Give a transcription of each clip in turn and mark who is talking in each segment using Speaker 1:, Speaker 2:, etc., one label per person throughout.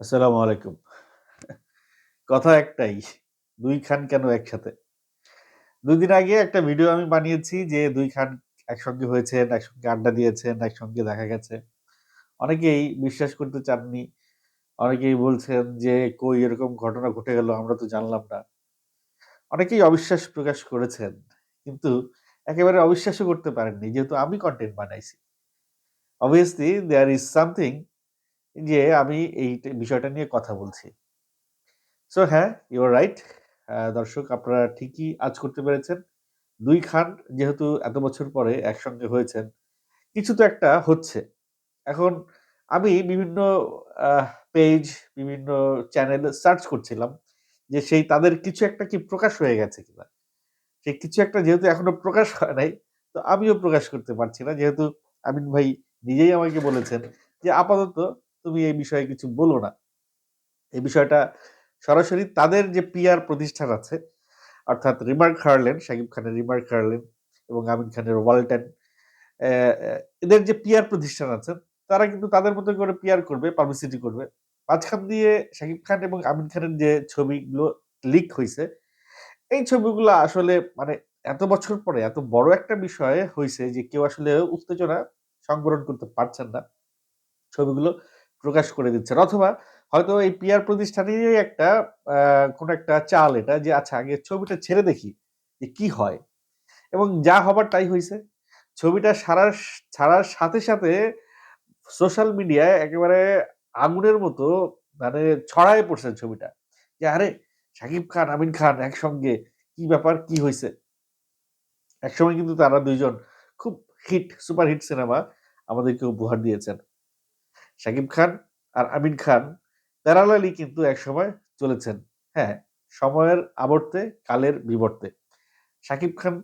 Speaker 1: আসসালামু আলাইকুম। কথা একটাই, দুই খান কেন একসাথে? ২ দিন আগে একটা ভিডিও আমি বানিয়েছি যে দুই খান একসঙ্গে হয়েছেন, একসঙ্গে আড্ডা দিয়েছেন, একসঙ্গে দেখা গেছে। অনেকেই বিশ্বাস করতে চাননি। অনেকেই বলছেন যে, "কই এরকম ঘটনা ঘটে গেল আমরা তো জানলাম না।" অনেকেই অবিশ্বাস প্রকাশ করেছেন। কিন্তু একেবারে অবিশ্বাসও করতে পারেননি যেহেতু আমি কন্টেন্ট বানাইছি। obviously দেয়ার is something যে আমি এই বিষয়টা নিয়ে কথা বলছি। সো হ্যাঁ, ইউ আর রাইট। দর্শক আপনারা ঠিকই আজ করতে পেরেছেন। দুই খান যেহেতু এত বছর পরে একসঙ্গে হয়েছেন, কিছু তো একটা হচ্ছে। এখন আমি বিভিন্ন পেজ, বিভিন্ন চ্যানেলে সার্চ করছিলাম যে সেই তাদের কিছু একটা কি প্রকাশ হয়ে গেছে কিনা? সেই কিছু একটা যেহেতু এখনও প্রকাশ হয় নাই, তো আমিও প্রকাশ করতে পারছি না। যেহেতু আমিন ভাই নিজেই আমাকে বলেছেন যে, "আপাতত তুমি এই বিষয়ে কিছু বলো না।" এই বিষয়টা সরাসরি তাদের যে পিআর প্রতিষ্ঠান আছে, অর্থাৎ রিমার্ক হার্লেন, শাকিব খানের রিমার্ক হার্লেন এবং আমিন খানের ওয়ালটন এদের যে পিআর প্রতিষ্ঠান আছে, তারা কিন্তু তাদের মতো করে পিআর করবে, পাবলিসিটি করবে। মাঝখান দিয়ে শাকিব খান এবং আমিন খানের যে ছবিগুলো লিক হয়েছে এই ছবিগুলো আসলে মানে এত বছর পরে এত বড় একটা বিষয় হয়েছে যে কেউ আসলে উত্তেজনা সংবরণ করতে পারছেন না। ছবিগুলো প্রকাশ করে দিচ্ছেন। অথবা হয়তো এই পিআর প্রতিষ্ঠানেরই একটা কোন একটা চাল এটা যে আচ্ছা আগে ছবিটা ছেড়ে দেখি যে কি হয়। এবং যা হবার তাই হয়েছে ছবিটা সারার ছাড়ার সাথে, সাথে সোশ্যাল মিডিয়ায় একেবারে আগুনের মতো মানে ছড়ায় পড়ছে ছবিটা। যে আরে শাকিব খান, আমিন খান একসঙ্গে কি ব্যাপার কি হয়েছে একসময় কিন্তু তারা দুইজন খুব হিট সুপার হিট সিনেমা আমাদেরকে উপহার দিয়েছেন। শাকিব খান আর আমিন খান প্যারালালি কিন্তু একসময় চলেছেন। হ্যাঁ, সময়ের আবর্তে কালের বিবর্তে। শাকিব খান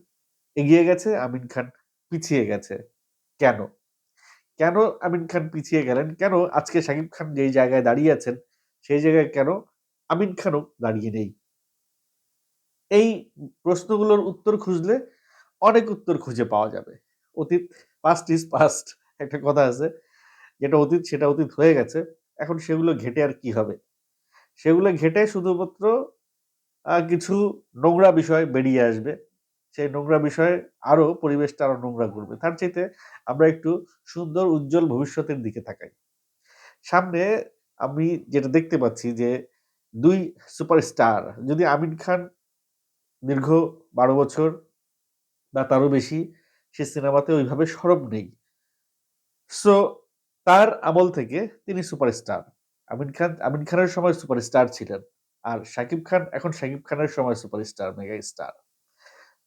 Speaker 1: এগিয়ে গেছে, আমিন খান পিছিয়ে গেছে। কেন? কেন আমিন খান পিছিয়ে গেলেন? কেন আজকে শাকিব খান যেই জায়গায় দাঁড়িয়ে আছেন, সেই জায়গায় কেন আমিন খানও দাঁড়িয়ে নেই? এই প্রশ্নগুলোর উত্তর খুঁজলে অনেক উত্তর খুঁজে পাওয়া যাবে। অতীত পাস্ট ইস পাস্ট একটা কথা আছে। যেটা অতীত, সেটা অতীত হয়ে গেছে। এখন সেগুলো ঘেঁটে আর কি হবে? সেগুলো ঘেঁটে শুধুমাত্র কিছু নোংরা বিষয় বেরিয়ে আসবে। সেই নোংরা বিষয়ে আরও পরিবেশটা আরও নোংরা করবে। তার চাইতে আমরা একটু সুন্দর, উজ্জ্বল ভবিষ্যতের দিকে তাকাই। সামনে আমি যেটা দেখতে পাচ্ছি যে ২ সুপারস্টার, যদি আমিন খান দীর্ঘ ১২ বছর বা তারও বেশি, সে সিনেমাতে ওইভাবে সরব নেই। সো তার আমল থেকে তিনি সুপারস্টার। আমিন খান আমিন খানের সময় সুপারস্টার ছিলেন। আর শাকিব খান এখন শাকিব খানের সময় সুপারস্টার, মেগা স্টার।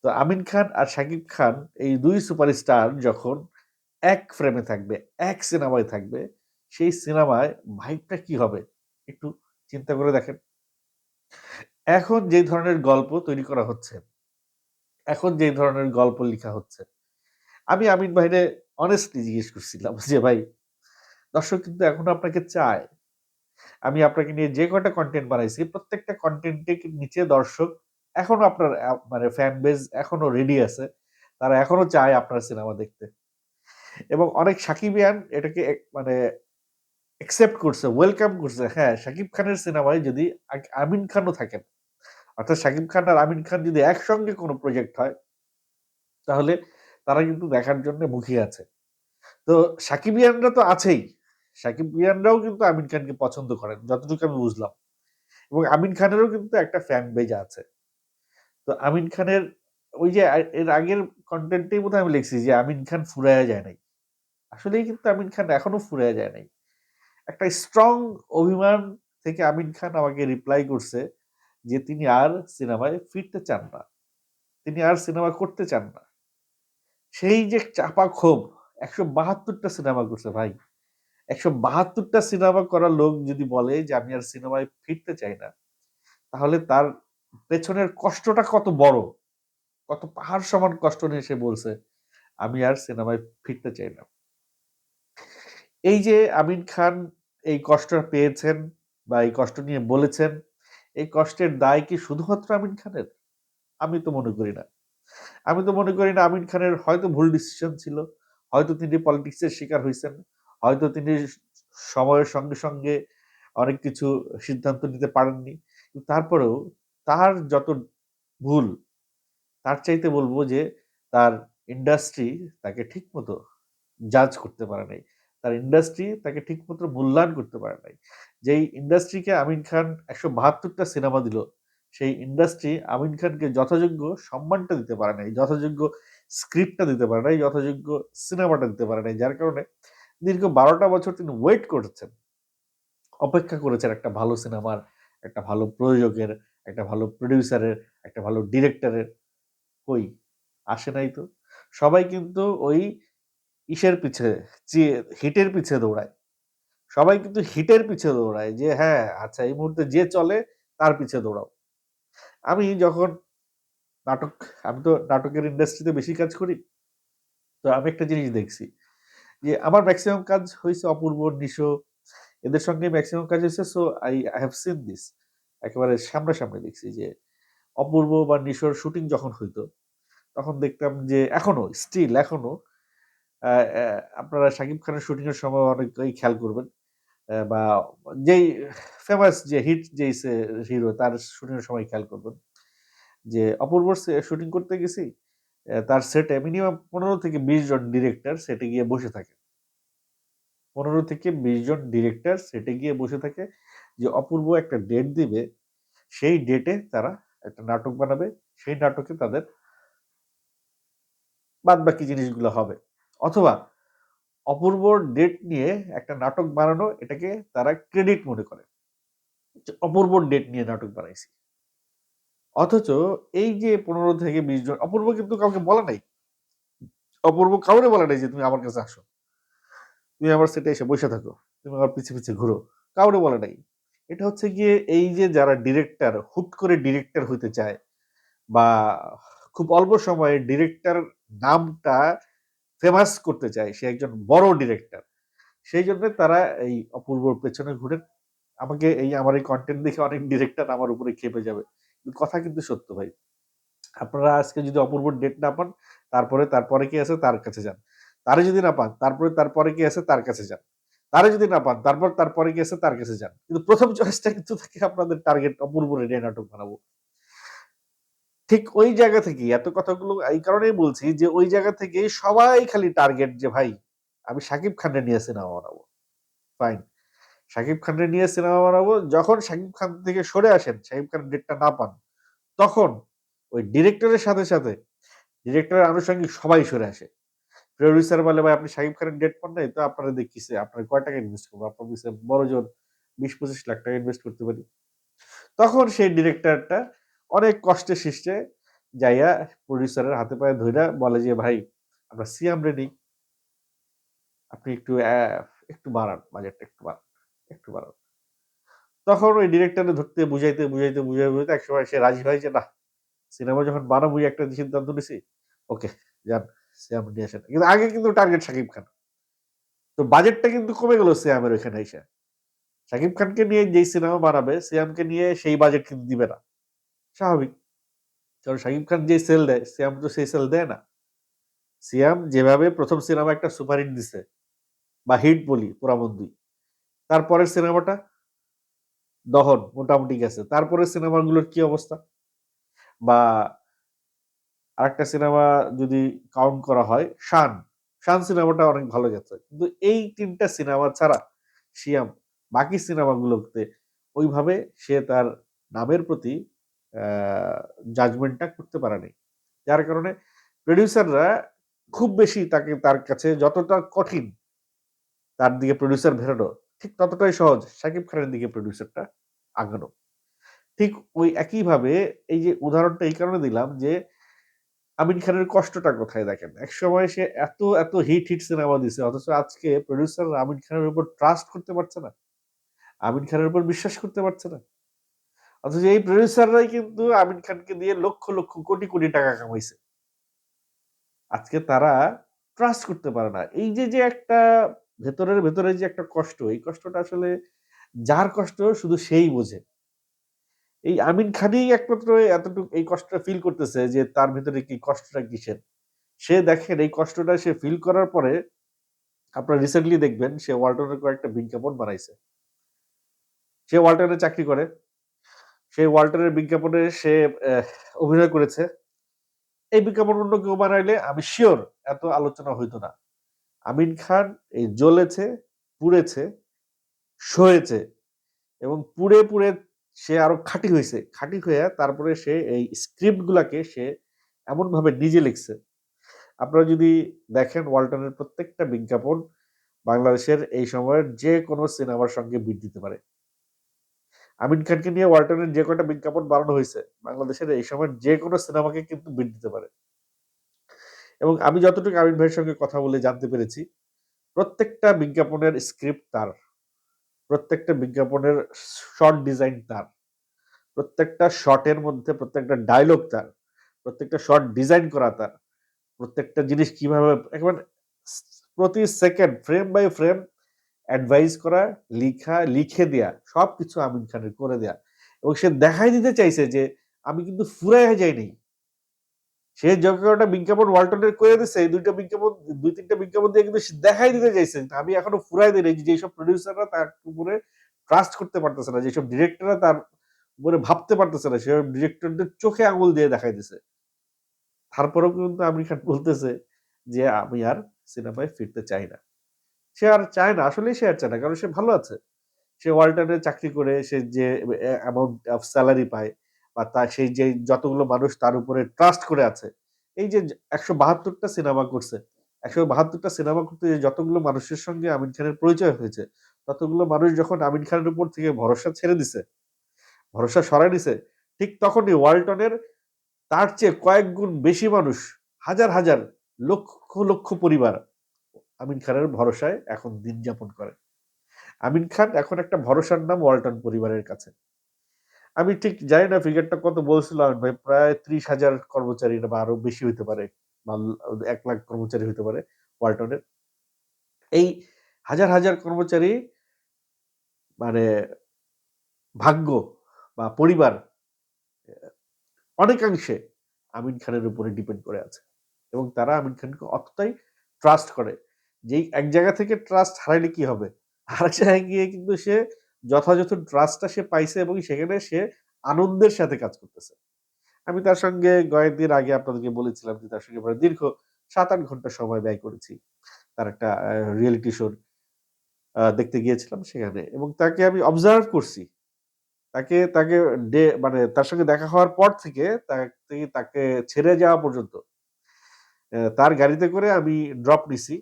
Speaker 1: তো আমিন খান আর শাকিব খান এই ২ সুপারস্টার যখন এক ফ্রেমে থাকবে, এক সিনেমায় থাকবে, সেই সিনেমায় ভাইবটা কি হবে? একটু চিন্তা করে দেখেন। এখন যে ধরনের গল্প তৈরি করা হচ্ছে, এখন যে ধরনের গল্প লেখা হচ্ছে, আমি আমিন ভাইরে অনেস্টলি জিজ্ঞেস করছিলাম যে, "ভাই, দর্শক কিন্তু এখনও আপনাকে চায়। আমি আপনাকে নিয়ে যে কয়টা কন্টেন্ট বানাইছি, প্রত্যেকটা কনটেন্টের নিচে দর্শক এখনও আপনার মানে ফ্যান বেজ এখনও রেডি আছে। তারা এখনও চায় আপনার সিনেমা দেখতে। এবং অনেক সাকিবিয়ান এটাকে মানে অ্যাকসেপ্ট করছে, ওয়েলকাম করছে। হ্যাঁ, শাকিব খানের সিনেমায় যদি আমিন খানও থাকেন, অর্থাৎ শাকিব খান আর আমিন খান যদি একসঙ্গে কোনো প্রজেক্ট হয়, তাহলে তারা কিন্তু দেখার জন্য মুখিয়ে আছে। তো সাকিবিয়ানরা তো আছেই। সাকিবিয়ানরাও কিন্তু আমিন খানকে পছন্দ করেন, যতটুকু আমি বুঝলাম। এবং আমিন খানেরও কিন্তু একটা ফ্যান বেজ আছে। তো আমিন খানের ওই যে এর আগের কনটেন্টেই বোধহয় আমি লিখছি যে আমিন খান ফুরায়া যায় নাই। আসলেই কিন্তু আমিন খান এখনও ফুরায়া যায় নাই। একটা স্ট্রং অভিমান থেকে আমিন খান আমাকে রিপ্লাই করছে যে তিনি আর সিনেমায় ফিরতে চান না। তিনি আর সিনেমা করতে চান না। সেই যে চাপা ক্ষোভ একশো বাহাত্তরটা সিনেমা করছে ভাই। ১৭২ বাহাত্তরটা সিনেমা করা লোক যদি বলে যে আমি আর সিনেমায় ফিরতে চাই না, তাহলে তার পেছনের কষ্টটা কত বড়? কত পাহাড় সমান কষ্ট নিয়ে সে বলছে, আমি আর সিনেমায় ফিরতে চাই না। এই যে আমিন খান এই কষ্টটা পেয়েছেন বা এই কষ্ট নিয়ে বলেছেন, এই কষ্টের দায় কি শুধুমাত্র আমিন খানের? আমি তো মনে করি না। আমি তো মনে করি না আমিন খানের হয়তো ভুল ডিসিশন ছিল। হয়তো তিনি পলিটিক্স এর শিকার হইছেন। হয়তো তিনি সময়ের সঙ্গে, সঙ্গে অনেক কিছু সিদ্ধান্ত নিতে পারেননি। তারপরেও তার যত ভুল তার চাইতে বলব যে তার ইন্ডাস্ট্রি তাকে ঠিক মতো জাজ করতে পারে নাই। তার ইন্ডাস্ট্রি তাকে ঠিক মতো মূল্যায়ন করতে পারে নাই। যেই ইন্ডাস্ট্রিকে আমিন খান একশো বাহাত্তরটা সিনেমা দিল সেই ইন্ডাস্ট্রি আমিন খানকে যথাযোগ্য সম্মানটা দিতে পারে নাই যথাযোগ্য স্ক্রিপ্টটা দিতে পারে নাই যথাযোগ্য সিনেমাটা দিতে পারে নাই। যার কারণে দীর্ঘ বারোটা বছর তিনি ওয়েট করেছেন। অপেক্ষা করেছেন একটা ভালো সিনেমার একটা ভালো প্রযোজকের, একটা ভালো প্রডিউসারের একটা ভালো ডিরেক্টরের কই? আসে নাই তো। সবাই কিন্তু ওই ইসের পিছে হিটের পিছে দৌড়ায়। সবাই কিন্তু হিটের পিছে দৌড়ায় যে হ্যাঁ আচ্ছা এই মুহূর্তে যে চলে, তার পিছে দৌড়াও। আমি যখন নাটক, আমি তো নাটকের ইন্ডাস্ট্রিতে বেশি কাজ করি, তো আমি একটা জিনিস দেখছি। যে আমার ম্যাক্সিমাম কাজ হয়েছে অপূর্ব, নিশো, এদের সঙ্গে ম্যাক্সিমাম কাজ হয়েছে so I I have seen this একেবারে সামনাসামনি দেখছি যে অপূর্ব বা নিশোর শুটিং যখন হইতো, তখন দেখতাম যে এখনও স্টিল এখনও আপনারা শাকিব খানের শুটিং এর সময় অনেকেই খেয়াল করবেন বা যেই ফেমাস যে হিট যেই হিরো তার শুটিং এর সময় খেয়াল করবেন যে অপূর্ব শুটিং করতে গেছি তার সেটে মিনিমাম পনেরো থেকে বিশ জন ডিরেক্টর সেটে গিয়ে বসে থাকে। পনেরো থেকে বিশ জন ডিরেক্টর সেটে গিয়ে বসে থাকে যে, অপূর্ব একটা ডেট দিবে, সেই ডেটে তারা একটা নাটক বানাবে, সেই নাটকে তাদের বাদ বাকি জিনিসগুলো হবে। অথবা অপূর্ব ডেট নিয়ে একটা নাটক বানানো, এটাকে তারা ক্রেডিট মনে করে। অপূর্ব ডেট নিয়ে নাটক বানাইছি। অথচ এই যে পনেরো থেকে বিশ জন, অপূর্ব কিন্তু কাউকে বলা নাই। অপূর্ব কাউরে বলা নাই যে তুমি আমার কাছে আসো। তুমি আমার সেটে এসে বসে থাকো। তুমি আমার পিছিয়ে পিছিয়ে ঘুরো। কাউরে বলা নাই। এটা হচ্ছে গিয়ে এই যে যারা ডিরেক্টর হুট করে ডিরেক্টর হইতে চায় বা খুব অল্প সময়ে ডিরেক্টর নামটা ফেমাস করতে চায়, সে একজন বড় ডিরেক্টর সেই জন্য তারা এই অপূর্বর পেছনে ঘুরে আমাকে এই, আমার এই কন্টেন্ট দেখে অনেক ডিরেক্টর আমার উপরে খেপে যাবে। কথা কিন্তু সত্য ভাই। আপনারা আজকে যদি অপূর্ব ডেট না পান, তারপরে তারপরে কি আছে তার কাছে যান। তারে যদি না পান, তারপরে তারপরে কি আছে তার কাছে যান। তারে যদি না পান, তারপর, তারপরে কি আছে তার কাছে যান। কিন্তু প্রথম চয়েসটা কিন্তু থাকে আপনাদের টার্গেট অপূর্ব রেডিয়া নাটক বানাবো। ঠিক ওই জায়গা থেকে এত কথাগুলো এই কারণেই বলছি যে ওই জায়গা থেকে সবাই খালি টার্গেট যে ভাই, আমি সাকিব খানের নিয়ে সিনেমা বানাবো। ফাইন শাকিব খানের নিয়ে সিনেমা বানাবো। যখন শাকিব খান থেকে সরে আসেন, শাকিব খান ডেটটা না পান, তখন ওই ডিরেক্টরের সাথে সাথে ডিরেক্টরের আনুষঙ্গিক সবাই সরে আসে। প্রডিউসার বলে, ভাই, আপনি শাকিব খানের ডেট পান নাই, তো আপনারা দেখিছে আপনার কয় টাকা ইনভেস্ট করব আপনার পিছিয়ে বড় জোর বিশ পঁচিশ লাখ টাকা ইনভেস্ট করতে পারি। তখন সেই ডিরেক্টরটা অনেক কষ্টে শিষ্টে যাইয়া প্রডিউসারের হাতে পায়ে ধইরা বলে যে, ভাই, আমরা সিয়াম রেডি। আপনি একটু একটু বাড়ান, বাজেটটা একটু বাড়ান। একটু বাড়ান তখন ওই ডিরেক্টরে ধরতে, বুঝাইতে বুঝাইতে বুঝাই বুঝাইতে এক সময় সে রাজি হয় যে, না সিনেমা যখন বানাবো একটা সিদ্ধান্ত নিছি, ওকে, যান সিয়াম নিয়ে আসেন। কিন্তু আগে কিন্তু টার্গেট শাকিব খান তো বাজেটটা কিন্তু কমে গেল সিয়ামের ওইখানে এসে। শাকিব খানকে নিয়ে যেই সিনেমা বানাবে সিয়ামকে নিয়ে সেই বাজেট কিন্তু দিবে না। স্বাভাবিক। কারণ শাকিব খান যে সেল দেয় সিয়াম তো সেই সেল দেয় না। সিয়াম যেভাবে প্রথম সিনেমা একটা সুপার হিট দিছে, বা হিট বলি পুরাবন্দি তারপরের সিনেমাটা? দহন, মোটামুটি গেছে। তারপরে সিনেমাগুলোর কি অবস্থা? বা আরেকটা সিনেমা যদি কাউন্ট করা হয়, শান। শান সিনেমাটা অনেক ভালো গেছে। কিন্তু এই তিনটা সিনেমা ছাড়া শিয়াম, বাকি সিনেমাগুলোতে ওইভাবে সে তার নামের প্রতি জাজমেন্টটা করতে পারে নাই যার কারণে প্রডিউসাররা খুব বেশি তাকে, তার কাছে যতটা কঠিন, তার দিকে প্রডিউসার ভেরানো ঠিক ততটাই সহজ। সাকিব খানের দিকে প্রডিউসারটা আগানো। ঠিক ওই একইভাবে এই যে উদাহরণটা এই কারণে দিলাম যে, আমিন খানের কষ্টটা কোথায় দেখেন? এক সময় সে এত এত হিট হিট সিনেমা দিছে, অথচ আজকে প্রডিউসার আমিন খানের উপর ট্রাস্ট করতে পারছে না। আমিন খানের উপর বিশ্বাস করতে পারছে না। অথচ এই প্রডিউসাররাই কিন্তু আমিন খানকে দিয়ে লক্ষ লক্ষ কোটি কোটি টাকা কামাইছে। আজকে তারা ট্রাস্ট করতে পারে না। এই যে যে একটা ভেতরের ভেতরে যে একটা কষ্ট, এই কষ্টটা আসলে যার কষ্ট শুধু সেই বোঝে। এই আমিন খানই একমাত্র এতটুকু এই কষ্টটা ফিল করতেছে যে তার ভিতরে কি কষ্টটা কিসের? সে দেখেন এই কষ্টটা সে ফিল করার পরে আপনার রিসেন্টলি দেখবেন সে ওয়ার্ল্ডনের কয়েকটা বিজ্ঞাপন বানাইছে। সে ওয়াল্টনে চাকরি করে। সেই ওয়াল্টনের বিজ্ঞাপনে সে অভিনয় করেছে। এই বিজ্ঞাপন অন্য কেউ বানাইলে আমি শিওর এত আলোচনা হইতো না। আমিন খান এই জ্বলেছে, পুড়েছে, সয়েছে এবং পুড়ে পুড়ে সে আরও খাঁটি হয়েছে। খাঁটি হয়ে তারপরে সে এই স্ক্রিপ্ট গুলাকে সে এমন ভাবে নিজে লিখছে। আপনারা যদি দেখেন ওয়ালটনের প্রত্যেকটা বিজ্ঞাপন বাংলাদেশের এই সময়ের যে কোনো সিনেমার সঙ্গে বিট দিতে পারে। আমিন খানকে নিয়ে ওয়ালটনের যে কটা বিজ্ঞাপন বানানো হয়েছে, বাংলাদেশের এই সময়ের যে কোনো সিনেমাকে কিন্তু বিট দিতে পারে। এবং আমি যতটুকু আমিন ভাইয়ের সঙ্গে কথা বলে জানতে পেরেছি, প্রত্যেকটা বিজ্ঞাপনের স্ক্রিপ্ট তার। প্রত্যেকটা বিজ্ঞাপনের শর্ট ডিজাইন তার। প্রত্যেকটা শর্টের মধ্যে প্রত্যেকটা ডায়লগ তার। প্রত্যেকটা শর্ট ডিজাইন করা তার। প্রত্যেকটা জিনিস কীভাবে একেবারে প্রতি second frame by frame advice করা, লিখা, লিখে দেয়া সব কিছু আমিন খানের করে দেয়া। এবং সে দেখাই দিতে চাইছে যে, আমি কিন্তু ফুরাই যাইনি। সে যখন বিজ্ঞাপন ওয়ালটনের করে দিচ্ছে এই দুইটা বিজ্ঞাপন, দুই তিনটা বিজ্ঞাপন দিয়ে কিন্তু দেখাই দিতে চাইছে। আমি এখনও ফুরাই দিই যে যেসব প্রডিউসাররা তার উপরে ট্রাস্ট করতে পারতেছে না, যেসব ডিরেক্টররা তার উপরে ভাবতে পারতেছে না, সেসব ডিরেক্টরদের চোখে আঙুল দিয়ে দেখাই দিছে। তারপরেও কিন্তু আমির খান বলতেছে যে, আমি আর সিনেমায় ফিরতে চাই না। সে আর চায় না, আসলেই সে আর চায় না, কারণ সে ভালো আছে। সে ওয়ালটনে চাকরি করে, সে যে অ্যামাউন্ট অফ স্যালারি পায় বা তার সেই যে যতগুলো মানুষ তার উপরে ট্রাস্ট করে আছে, এই যে একশো বাহাত্তরটা সিনেমা করছে, একশো বাহাত্তরটা সিনেমা করতে যে যতগুলো মানুষের সঙ্গে আমিন খানের পরিচয় হয়েছে, ততগুলো মানুষ যখন আমিন খানের উপর থেকে ভরসা ছেড়ে দিছে, ভরসা সরাই দিছে ঠিক তখনই ওয়ালটনের তার চেয়ে কয়েক গুণ বেশি মানুষ, হাজার হাজার লক্ষ লক্ষ পরিবার আমিন খানের ভরসায় এখন দিন যাপন করে। আমিন খান এখন একটা ভরসার নাম ওয়ালটন পরিবারের কাছে। আমি ঠিক জানি না ফিগারটা কত বলছিল আমিন ভাই, প্রায় ত্রিশ হাজার কর্মচারী বা আরও বেশি হইতে পারে এক লাখ কর্মচারী হইতে পারে ওয়ালটনের। এই হাজার হাজার কর্মচারী মানে ভাগ্য বা পরিবার, অনেকাংশে আমিন খানের উপরে ডিপেন্ড করে আছে এবং তারা আমিন খানকে অতটাই ট্রাস্ট করে যেই এক জায়গা থেকে ট্রাস্ট হারাইলে কি হবে? আর জায়গায় গিয়ে কিন্তু সে যথাযথ ট্রাস্টটা সে পাইছে এবং সেখানে সে আনন্দের সাথে কাজ করতেছে। আমি তার সঙ্গে কয়েকদিন আগে আপনাদেরকে বলেছিলাম যে তার সঙ্গে দীর্ঘ সাত আট ঘণ্টা সময় ব্যয় করেছি। তার একটা রিয়েলিটি শোর দেখতে গিয়েছিলাম সেখানে এবং তাকে আমি অবজার্ভ করছি। তাকে তাকে ডে মানে তার সঙ্গে দেখা হওয়ার পর থেকে তাকে তাকে ছেড়ে যাওয়া পর্যন্ত তার গাড়িতে করে আমি ড্রপ নিছি।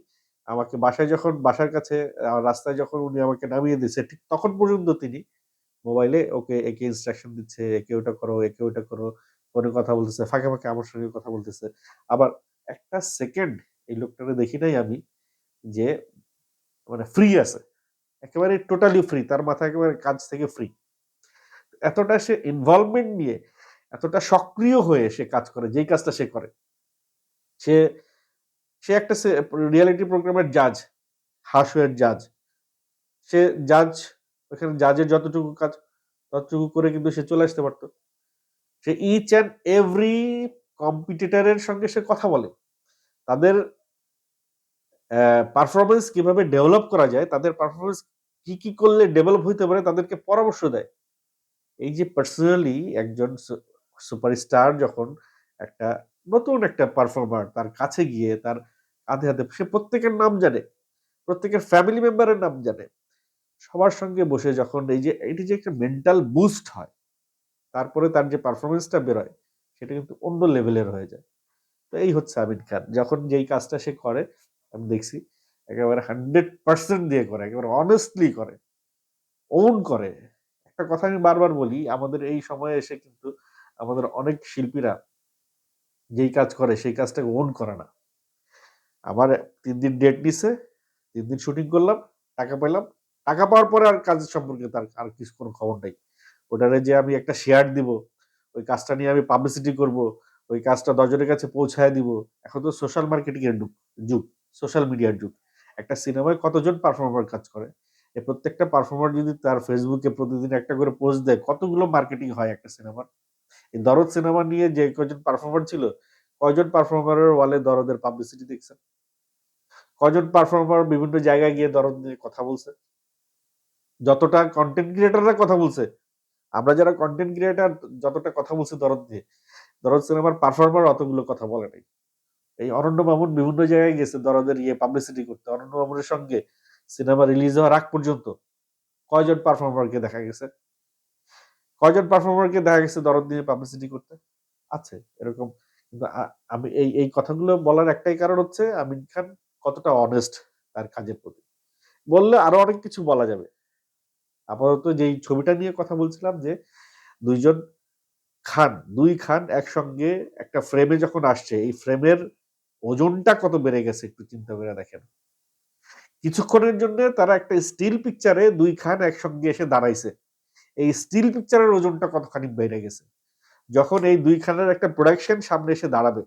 Speaker 1: আমাকে বাসায় যখন, বাসার কাছে রাস্তায় যখন উনি আমাকে নামিয়ে দিচ্ছে ঠিক তখন পর্যন্ত তিনি মোবাইলে ওকে একে ইনস্ট্রাকশন দিচ্ছে, একে ওটা করো, একে ওটা করো, ফোনে কথা বলতেছে, ফাঁকে ফাঁকে আমার সঙ্গে কথা বলতেছে। আবার একটা সেকেন্ড এই লোকটাকে দেখি নাই আমি যে মানে ফ্রি আছে। একেবারে টোটালি ফ্রি তার মাথা একেবারে কাজ থেকে ফ্রি এতটা সে ইনভলভমেন্ট নিয়ে, এতটা সক্রিয় হয়ে সে কাজ করে, যেই কাজটা সে করে। সে সে একটা রিয়েলিটি প্রোগ্রামের জাজ হাসুয়ের জাজ সে জাজ ওখানে জাজের যতটুকু কাজ, ততটুকু করে কিন্তু সে চলে আসতে পারতো। সে ইচ অ্যান্ড এভরি কম্পিটিটারের সঙ্গে সে কথা বলে। তাদের পারফরমেন্স কীভাবে ডেভেলপ করা যায়, তাদের পারফরমেন্স কি কি করলে ডেভেলপ হইতে পারে তাদেরকে পরামর্শ দেয়। এই যে পার্সোনালি একজন সুপারস্টার যখন একটা নতুন একটা পারফর্মার তার কাছে গিয়ে তার হাতে হাতে সে প্রত্যেকের নাম জানে, প্রত্যেকের ফ্যামিলি মেম্বারের নাম জানে। সবার সঙ্গে বসে যখন এই যে, এটি যে একটা মেন্টাল বুস্ট হয়, তারপরে তার যে পারফরমেন্সটা বেরোয়, সেটা কিন্তু অন্য লেভেলের হয়ে যায়। তো এই হচ্ছে আমিন খান। যখন যেই কাজটা সে করে, আমি দেখছি, একেবারে হান্ড্রেড পার্সেন্ট দিয়ে করে, একেবারে অনেস্টলি করে ওন করে। একটা কথা আমি বারবার বলি, আমাদের এই সময়ে এসে কিন্তু আমাদের অনেক শিল্পীরা যেই কাজ করে, সেই কাজটাকে ওন করে না। আমার তিন দিন ডেট নিছে, তিন দিন শুটিং করলাম, টাকা পেলাম টাকা পাওয়ার পরে আর কাজের সম্পর্কে তার আর কিছু কোনো খবর নেই। ওটারে যে আমি একটা শেয়ার দিব, ওই কাজটা নিয়ে আমি পাবলিসিটি করব, ওই কাজটা দশজনের কাছে পৌঁছায় দিব। এখন তো সোশ্যাল মার্কেটিং এর যুগ সোশ্যাল মিডিয়ার যুগ। একটা সিনেমায় কতজন পারফর্মার কাজ করে? এই প্রত্যেকটা পারফর্মার যদি তার ফেসবুকে প্রতিদিন একটা করে পোস্ট দেয়, কতগুলো মার্কেটিং হয় একটা সিনেমার? এই দরদ সিনেমা নিয়ে যে কয়জন পারফর্মার ছিল, কয়জন পারফর্মারের ওয়ালে দরদের পাবলিসিটি দেখছেন? কয়জন পারফর্মার বিভিন্ন জায়গায় গিয়ে দরদ নিয়ে কথা বলছে? যতটা কন্টেন্ট ক্রিয়েটররা কথা বলছে, আমরা যারা কন্টেন্ট ক্রিয়েটর যতটা কথা বলছি দরদ দিয়ে দরদ সিনেমার পারফর্মার অতগুলো কথা বলে নাই। এই অরণ্য মামুন বিভিন্ন জায়গায় গেছে দরদের ইয়ে পাবলিসিটি করতে অরণ্য মামুনের সঙ্গে সিনেমা রিলিজ হওয়ার আগ পর্যন্ত কয়জন পারফর্মারকে দেখা গেছে? কয়জন পারফর্মারকে দেখা গেছে দরদ দিয়ে পাবলিসিটি করতে? আছে, এরকম, কিন্তু আমি এই এই কথাগুলো বলার একটাই কারণ হচ্ছে আমিন খান কতটা অনেস্ট তার কাজের প্রতি। বললে আরও অনেক কিছু বলা যাবে। আপাতত যেই ছবিটা নিয়ে কথা বলছিলাম যে, দুইজন খান, দুই খান একসঙ্গে একটা ফ্রেমে যখন আসছে, এই ফ্রেমের ওজনটা কত বেড়ে গেছে একটু চিন্তা করে দেখেন। কিছুক্ষণের জন্য তারা একটা স্টিল পিকচারে দুই খান একসঙ্গে এসে দাঁড়াইছে। এই স্টিল পিকচারের ওজনটা কতখানি বেড়ে গেছে? যখন এই দুই খানের একটা প্রোডাকশন সামনে এসে দাঁড়াবে,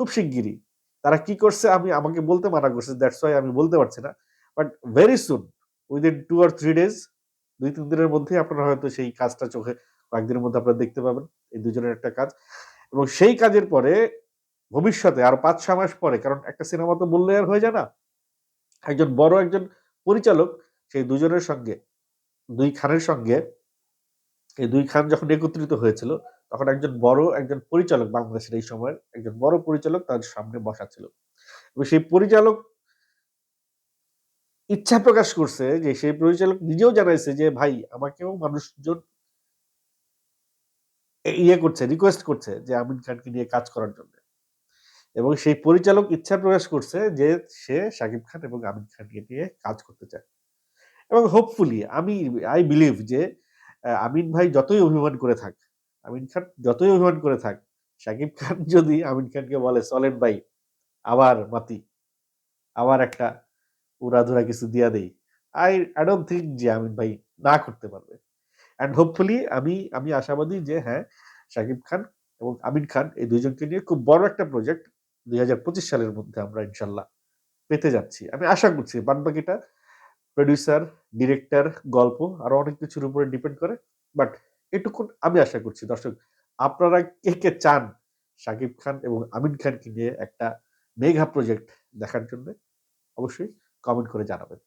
Speaker 1: খুব শিগগিরই। তারা কি করছে, আমি আমাকে বলতে মানা করছে দ্যাটস ওয়াই আমি বলতে পারছি না। But very soon within two or three days দুই তিন দিনের মধ্যেই আপনারা হয়তো সেই কাজটা চোখে, কয়েকদিনের মধ্যে আপনারা দেখতে পাবেন, এই দুজনের একটা কাজ। এবং সেই কাজের পরে, ভবিষ্যতে আর পাঁচ ছ মাস পরে, কারণ একটা সিনেমা তো বললে আর হয়ে যায় না। একজন বড় একজন পরিচালক, সেই দুজনের সঙ্গে, দুই খানের সঙ্গে, এই দুই খান যখন একত্রিত হয়েছিল তখন একজন বড়, একজন পরিচালক বাংলাদেশের এই সময়ের একজন বড় পরিচালক তার সামনে বসা ছিল। এবং সেই পরিচালক ইচ্ছা প্রকাশ করছে যে সেই পরিচালক নিজেও জানাইছে যে, ভাই, আমাকেও মানুষজন ইয়ে করছে রিকোয়েস্ট করছে যে আমিন খানকে নিয়ে কাজ করার জন্য। এবং সেই পরিচালক ইচ্ছা প্রকাশ করছে যে সে শাকিব খান এবং আমিন খানকে নিয়ে কাজ করতে চায়। এবং হোপফুলি আমি আই বিলিভ যে আমিন ভাই যতই অভিমান করে থাক আমিন খান যতই অভিমান করে থাক সাকিব খান যদি আমিন খানকে বলে, চলেন ভাই, আবার মাতি, আবার একটা উড়াধুরা কিছু দিয়া দেই আই আই ডোন্ট থিঙ্ক যে আমিন ভাই না করতে পারবে। অ্যান্ড হোপফুলি আমি আমি আশাবাদী যে হ্যাঁ শাকিব খান এবং আমিন খান এই দুইজনকে নিয়ে খুব বড় একটা প্রজেক্ট দুই হাজার পঁচিশ সালের মধ্যে আমরা ইনশাল্লাহ পেতে যাচ্ছি। আমি আশা করছি বাদ বাকিটা প্রডিউসার ডিরেক্টর গল্প আরও অনেক কিছুর উপরে ডিপেন্ড করে বাট এটুকুন আমি আশা করছি। দর্শক, আপনারা কে কে চান শাকিব খান এবং আমিন খানকে নিয়ে একটা মেঘা প্রজেক্ট দেখার জন্য, অবশ্যই কমেন্ট করে জানাবেন।